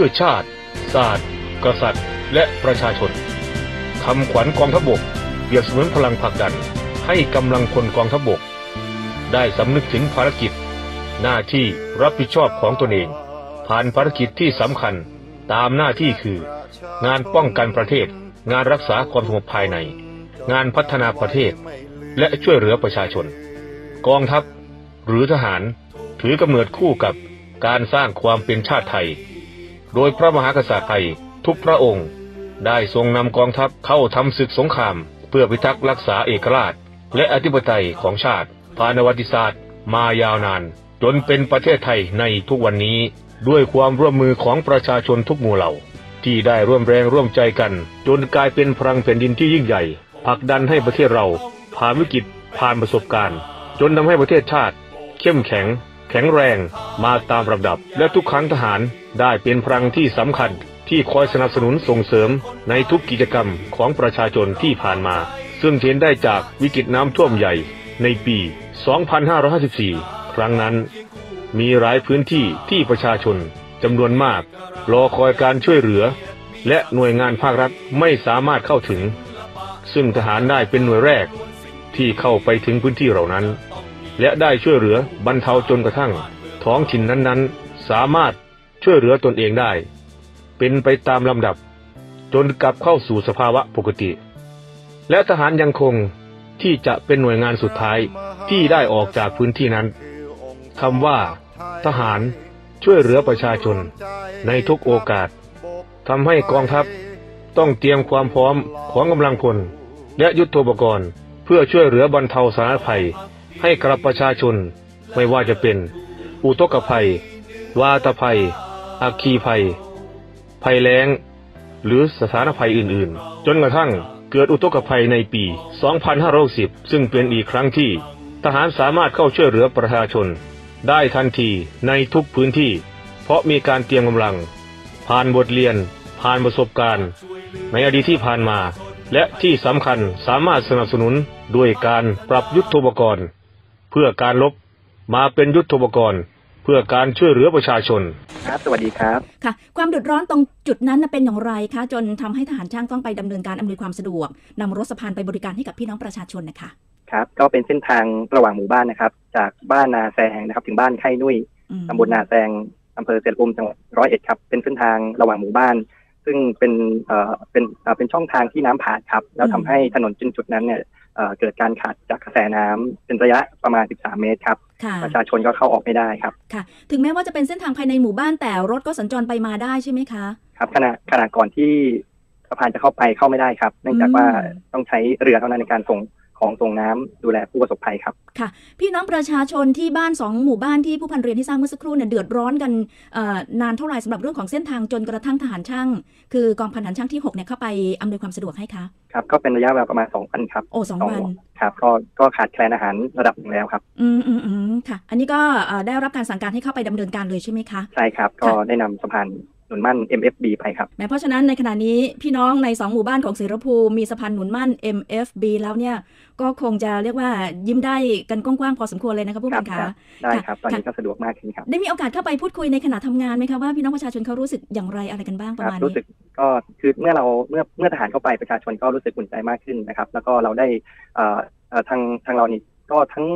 พื่อชาติ ศาสตร์ กษัตริย์ และประชาชนคำขวัญกองทัพบกเปรียบเสมือนพลังผลักดันให้กำลังพลกองทัพบก ได้สำนึกถึงภารกิจ หน้าที่รับผิดชอบของตนเอง ผ่านภารกิจที่สำคัญตามหน้าที่คือ งานป้องกันประเทศ งานรักษาความสงบภายใน งานพัฒนาประเทศ และช่วยเหลือประชาชน กองทัพ หรือทหารถือกำเนิดคู่กับการสร้างความเป็นชาติไทย โดยพระมหากษัตริย์ไทยทุกพระองค์ ได้ทรงนำกองทัพเข้าทำศึกสงคราม เพื่อพิทักษ์รักษาเอกราช และอธิปไตยของชาติผ่านวัติศาสตร์ มายาวนาน จนเป็นประเทศไทยในทุกวันนี้ ด้วยความร่วมมือของประชาชนทุกหมู่เหล่า ที่ได้ร่วมแรงร่วมใจกัน จนกลายเป็นพลังแผ่นดินที่ยิ่งใหญ่ผลักดันให้ประเทศเราผ่านวิกฤตผ่านประสบการณ์ จนทำให้ประเทศชาติ เข้มแข็ง แข็งแรงมาตามลำดับ และทุกครั้งทหาร ได้เป็นพลังที่สำคัญที่คอยสนับสนุนส่งเสริมในทุกกิจกรรมของประชาชนที่ผ่านมา ซึ่งเห็นได้จากวิกฤตน้ำท่วมใหญ่ในปี 2554 ครั้งนั้น มีหลายพื้นที่ที่ประชาชนจำนวนมาก รอคอยการช่วยเหลือ และหน่วยงานภาครัฐไม่สามารถเข้าถึง ซึ่งทหารได้เป็นหน่วยแรกที่เข้าไปถึงพื้นที่เหล่านั้น และได้ช่วยเหลือบรรเทาจนกระทั่ง ท้องถิ่นนั้นๆ สามารถ ช่วยเหลือตนเองได้ เป็นไปตามลำดับ จนกลับเข้าสู่สภาวะปกติ และทหารยังคงที่จะเป็นหน่วยงานสุดท้ายที่ได้ออกจากพื้นที่นั้นคำว่า ทหารช่วยเหลือประชาชน ในทุกโอกาสทำให้กองทัพต้องเตรียมความพร้อมของกำลังพล และยุทโธปกรณ์ เพื่อช่วยเหลือบรรเทาสาธารณภัย ให้กับประชาชนไม่ว่าจะเป็น อุทกภัย วาตภัย อัคคีภัย ภัยแล้ง หรือสถานภัยอื่นๆ จนกระทั่งเกิดอุทกภัยในปี 2510 ซึ่งเป็นอีกครั้งที่ ทหารสามารถเข้าช่วยเหลือประชาชน ได้ทันทีในทุกพื้นที่ เพราะมีการเตรียมกำลัง ผ่านบทเรียน ผ่านประสบการณ์ ในอดีตที่ผ่านมา และที่สำคัญสามารถสนับสนุนด้วยการปรับยุทธปกรณ์ เพื่อการลบมาเป็นยุทธปกรณ์ พื่อการช่วยเหลือประชาชน ครับสวัสดีครับค่ะ ความเดือดร้อนตรงจุดนั้นน่ะเป็นอย่างไรคะจนทำให้ทหารช่างต้องไปดำเนินการอำนวยความสะดวกนำรถสะพานไปบริการให้กับพี่น้องประชาชนนะคะครับก็เป็นเส้นทางระหว่างหมู่บ้านนะครับ จากบ้านนาแซงนะครับ ถึงบ้านไข่นุ่ยอืมตำบลนาแซงอำเภอเสรภูมิจังหวัดร้อยเอ็ดครับเป็นเส้นทางระหว่างหมู่บ้าน ซึ่งเป็นเอ่อเป็นเอ่อเป็นช่องทางที่น้ำผ่านครับ แล้วทำให้ถนนจุดจุดนั้นเนี่ย เอ่อเกิดการขาดจากกระแสน้ำเป็นระยะประมาณ 13 เมตรครับค่ะประชาชนก็เข้าออกไม่ได้ครับ ค่ะ ถึงแม้ว่าจะเป็นเส้นทางภายในหมู่บ้านแต่รถก็สัญจรไปมาได้ใช่ไหมคะ ครับขณะขณะก่อนที่สะพานจะเข้าไปเข้าไม่ได้ครับ เนื่องจากว่าอืมต้องใช้เรือเท่านั้นในการส่ง ของส่งน้ำดูแลผู้ประสบภัยครับค่ะ พี่น้องประชาชนที่บ้านสองหมู่บ้านที่ผู้พันเรียนที่สร้างเมื่อสักครู่เนี่ยเดือดร้อนกันเอ่อนานเท่าไหร่สำหรับเรื่องของเส้นทางจนกระทั่งทหารช่าง คือกองพันทหารช่างที่6เนี่ยเข้าไปอำนวยความสะดวกให้คะครับก็เป็นระยะเวลาประมาณสองวันครับโอ้สองวันครับก็ก็ขาดแคลนอาหารระดับหนึ่งแล้วครับ อืมอืมอืมค่ะ อันนี้ก็เอ่อได้รับการสั่งการให้เข้าไปดำเนินการเลยใช่ไหมคะใช่ครับ ก็ได้นำสะพานห นุนมั่น MFB ไปครับแม้เพราะฉะนั้นในขณะนี้พี่น้องในสองหมู่บ้านของเสรภูมิมีสะพานหนุนมั่น MFB แล้วเนี่ยก็คงจะเรียกว่ายิ้มได้กันกว้างๆพอสมควรเลยนะคะผู้บังครัคับบได้ครับ ตอนนี้ค่ะก็สะดวกมากขึ้นครับ ได้มีโอกาสเข้าไปพูดคุยในขณะทำงานไหมคะว่าพี่น้องประชาชนเขารู้สึกอย่างไรอะไรกันบ้างปคระรับมาณรู้นี้สึกก็คือเมื่อเราเมื่อเมื่อทหารเข้าไปประชาชนก็รู้สึกอุ่นใจมากขึ้นนะครับ แล้วก็เราได้เอ่อเอ่อทางทางเรานี่ก็ทั้ง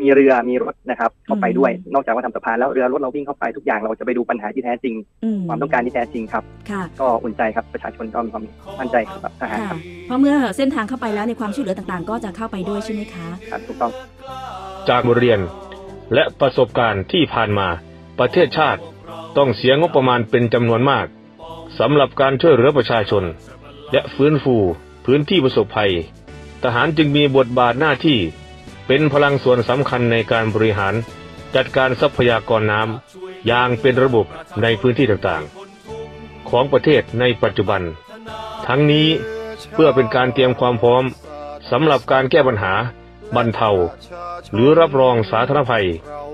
มีเรือมีรถนะครับเข้าไปด้วย นอกจากว่าทำสะพานแล้วเรือรถเราวิ่งเข้าไปทุกอย่างเราจะไปดูปัญหาที่แท้จริงอืมความต้องการที่แท้จริงครับค่ะก็อุ่นใจครับประชาชนก็มีความมั่นใจกับทหารคค่ะรับเพราะเมื่อเส้นทางเข้าไปแล้วในความช่วยเหลือต่างๆ ก็จะเข้าไปด้วยใช่ไหมคะครับถูกต้อง จากบทเรียนและประสบการณ์ที่ผ่านมาประเทศชาติต้องเสียงบประมาณเป็นจำนวนมากสำหรับการช่วยเหลือประชาชน และฟื้นฟูพื้นที่ประสบภัย ทหารจึงมีบทบาทหน้าที่ เป็นพลังส่วนสำคัญในการบริหาร จัดการทรัพยากรน้ำอย่างเป็นระบบในพื้นที่ต่างๆ ของประเทศในปัจจุบัน ทั้งนี้เพื่อเป็นการเตรียมความพร้อมสำหรับการแก้ปัญหา บรรเทา หรือรับรองสาธารณภัย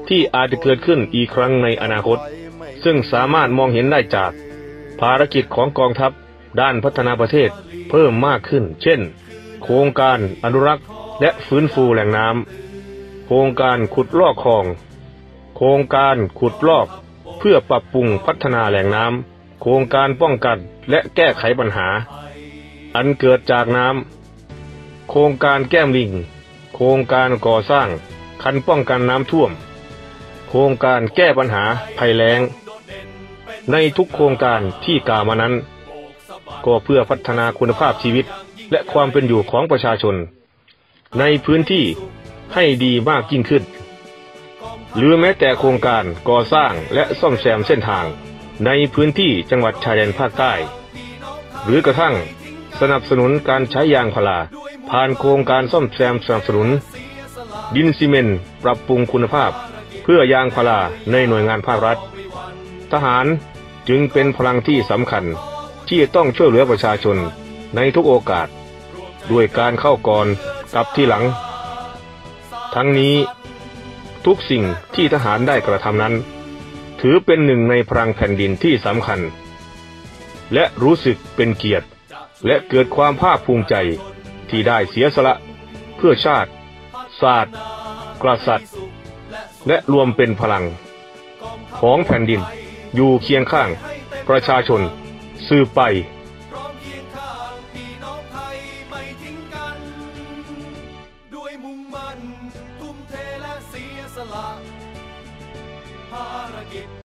ที่อาจจะเกิดขึ้นอีกครั้งในอนาคต ซึ่งสามารถมองเห็นได้จาก ภารกิจของกองทัพด้านพัฒนาประเทศเพิ่มมากขึ้น เช่น โครงการอนุรักษ์ และฟื้นฟูแหล่งน้ำ โครงการขุดลอกคลอง โครงการขุดลอก เพื่อปรับปรุงพัฒนาแหล่งน้ำ โครงการป้องกันและแก้ไขปัญหา อันเกิดจากน้ำ โครงการแก้มลิง โครงการก่อสร้างคันป้องกันน้ำท่วม โครงการแก้ปัญหาภัยแล้ง ในทุกโครงการที่กล่าวมานั้น ก็เพื่อพัฒนาคุณภาพชีวิตและความเป็นอยู่ของประชาชน ในพื้นที่ให้ดีมากยิ่งขึ้น หรือแม้แต่โครงการก่อสร้างและซ่อมแซมเส้นทาง ในพื้นที่จังหวัดชายแดนภาคใต้ หรือกระทั่งสนับสนุนการใช้ยางพาราผ่านโครงการซ่อมแซมสนับสนุน ดินซีเมนต์ปรับปรุงคุณภาพ เพื่อยางพาราในหน่วยงานภาครัฐ ทหารจึงเป็นพลังที่สำคัญที่จะต้องช่วยเหลือประชาชนในทุกโอกาส ด้วยการเข้าก่อน กับที่หลัง ทั้งนี้ทุกสิ่งที่ทหารได้กระทำนั้น ถือเป็นหนึ่งในพลังแผ่นดินที่สำคัญ และรู้สึกเป็นเกียรติ และเกิดความภาคภูมิใจที่ได้เสียสละ เพื่อชาติ ศาสตร์ กษัตริย์ และรวมเป็นพลัง ของแผ่นดินอยู่เคียงข้าง ประชาชนสืบไป มุ่งมั่น ทุ่มเทและเสียสละ ภารกิจ